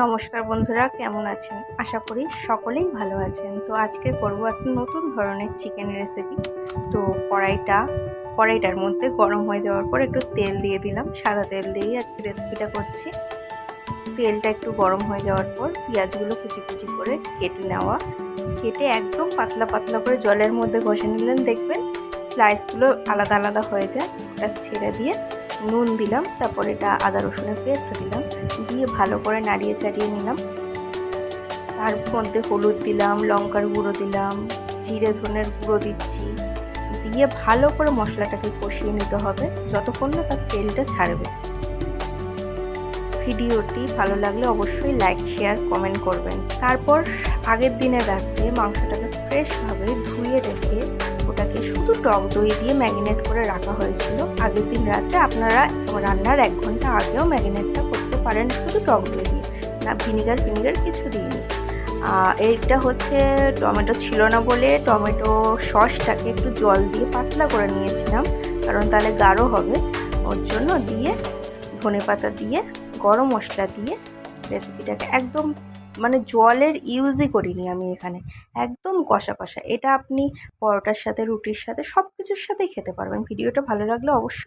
নমস্কার বন্ধুরা, কেমন আছেন? আশা করি সকলেই ভালো আছেন। তো আজকে করব একটা নতুন ধরনের চিকেন রেসিপি তো কড়াইটা, কড়াইটার মধ্যে গরম হয়ে যাওয়ার পর একটু তেল দিয়ে দিলাম। সাদা তেল দিয়েই আজকে রেসিপিটা করছি। তেলটা একটু গরম হয়ে যাওয়ার পর পেঁয়াজগুলো কুচি কুচি করে কেটে নেওয়া। কেটে একদম পাতলা পাতলা করে জলের মধ্যে ঘষে নিলেন। দেখবেন স্লাইসগুলো আলাদা আলাদা হয়ে যায়। ওটা ছেড়ে দিয়ে নুন দিলাম, তারপর এটা আদা রসুনের পেস্ট দিলাম, দিয়ে ভালো করে নাড়িয়ে চাড়িয়ে নিলাম। তার মধ্যে হলুদ দিলাম, লঙ্কার গুঁড়ো দিলাম, জিরে ধনের গুঁড়ো দিচ্ছি, দিয়ে ভালো করে মশলাটাকে কষিয়ে নিতে হবে, যতক্ষণ না তার তেলটা ছাড়বে। ভিডিওটি ভালো লাগলে অবশ্যই লাইক, শেয়ার, কমেন্ট করবেন। তারপর আগের দিনের রাত্রে মাংসটাকে ফ্রেশভাবে ধুয়ে রেখে টক দই দিয়ে ম্যারিনেট করে রাখা হয়েছিল। আগের দিন রাত্রে আপনারা রান্নার এক ঘণ্টা আগেও ম্যারিনেটটা করতে পারেন শুধু টক দই দিয়ে। না, ভিনিগার ফিনিগার কিছু দিইনি। এইটা হচ্ছে টমেটো ছিল না বলে টমেটো সসটাকে একটু জল দিয়ে পাতলা করে নিয়েছিলাম, কারণ তাহলে গাঢ় হবে। ওর জন্য দিয়ে ধনে পাতা দিয়ে, গরম মশলা দিয়ে রেসিপিটাকে একদম মানে জলের ইউজই করিনি আমি এখানে। একদম কষা কষা। এটা আপনি পরোটার সাথে, রুটির সাথে সব কিছুর সাথেই খেতে পারবেন। ভিডিওটা ভালো লাগলে অবশ্যই